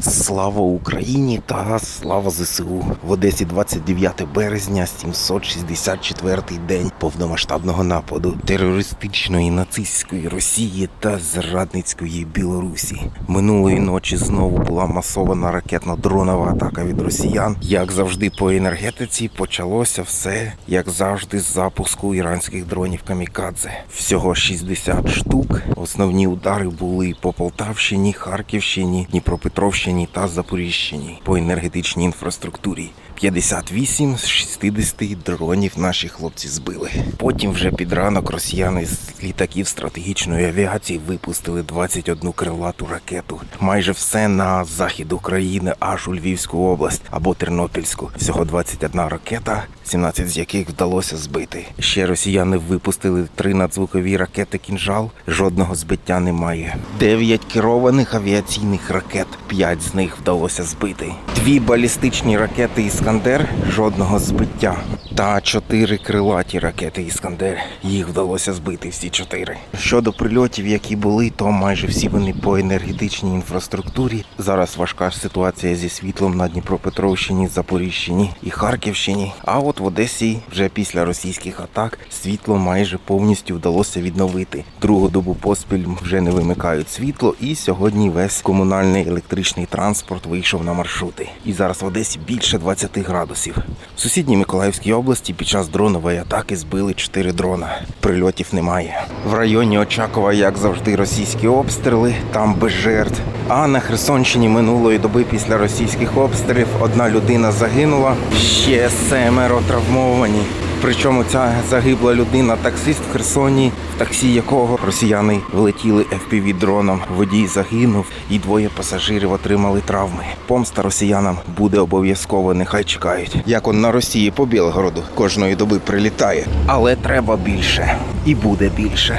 Слава Україні та слава ЗСУ в Одесі 29 березня, 764-й день повномасштабного нападу терористичної нацистської Росії та зрадницької Білорусі. Минулої ночі знову була масована ракетно-дронова атака від росіян. Як завжди, по енергетиці почалося все як завжди з запуску іранських дронів камікадзе. Всього 60 штук. Основні удари були по Полтавщині, Харківщині, Дніпропетровщині та Запоріжчині по енергетичній інфраструктурі. 58 з 60 дронів наші хлопці збили. Потім вже під ранок росіяни з літаків стратегічної авіації випустили 21 крилату ракету. Майже все на захід України, аж у Львівську область або Тернопільську. Всього 21 ракета, 17 з яких вдалося збити. Ще росіяни випустили три надзвукові ракети кінжал. Жодного збиття немає. Дев'ять керованих авіаційних ракет. П'ять з них вдалося збити. Дві балістичні ракети Іскандер, жодного збиття. Та чотири крилаті ракети Іскандер. Їх вдалося збити всі чотири. Щодо прильотів, які були, то майже всі вони по енергетичній інфраструктурі. Зараз важка ситуація зі світлом на Дніпропетровщині, Запоріжчині і Харківщині. А от в Одесі вже після російських атак світло майже повністю вдалося відновити. Другу добу поспіль вже не вимикають світло, і сьогодні весь комунальний електричний транспорт вийшов на маршрути. І зараз в Одесі більше 20 градусів. В сусідній Миколаївській області під час дронової атаки збили 4 дрона. Прильотів немає. В районі Очакова, як завжди, російські обстріли, там без жертв. А на Херсонщині минулої доби після російських обстрілів одна людина загинула, ще семеро травмовані. Причому ця загибла людина таксист в Херсоні, в таксі якого росіяни влетіли fpv дроном. Водій загинув, і двоє пасажирів отримали травми. Помста росіянам буде обов'язково, нехай чекають. Як он на Росії по Білгороду кожної доби прилітає. Але треба більше і буде більше.